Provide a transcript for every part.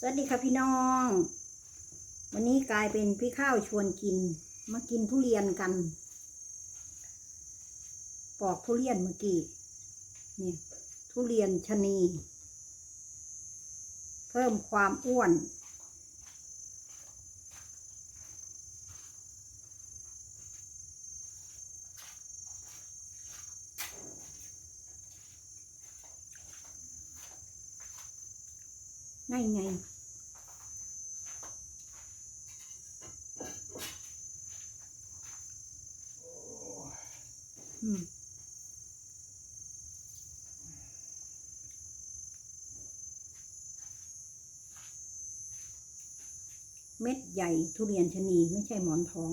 สวัสดีค่ะพี่น้อง วันนี้กลายเป็นพี่ข้าวชวนกิน มากินทุเรียนกัน ปอกทุเรียนเมื่อกี้เนี่ยทุเรียนชะนี เพิ่มความอ้วน ไงไงอืมเม็ดใหญ่ทุเรียนชะนีไม่ใช่หมอนทอง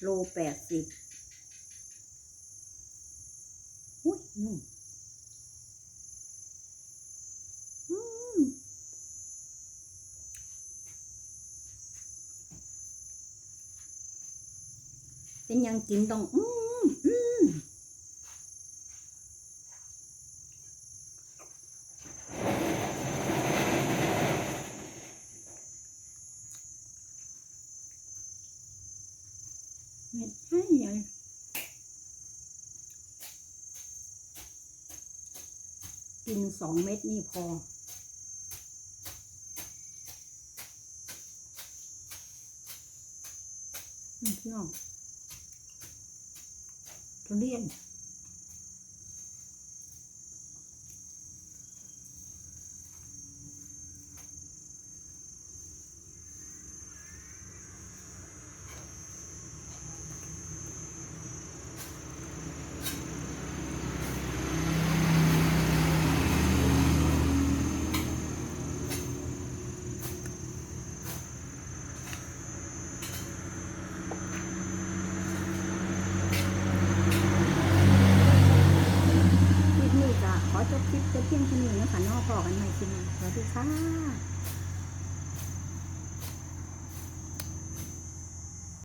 โลแปดสิบอุ้ยนุ่ม เป็นยังกินต้องอืมอืมเม็ดใหญ่ใหญ่กินสองเม็ดนี่พอนี่พี่น้อง ทุเรียน คลิปนี้ จะขอจบคลิปจะเพียงเท่านี้นะคะนอกพอกันใหม่คลิปหน้าสวัสดีค่ะ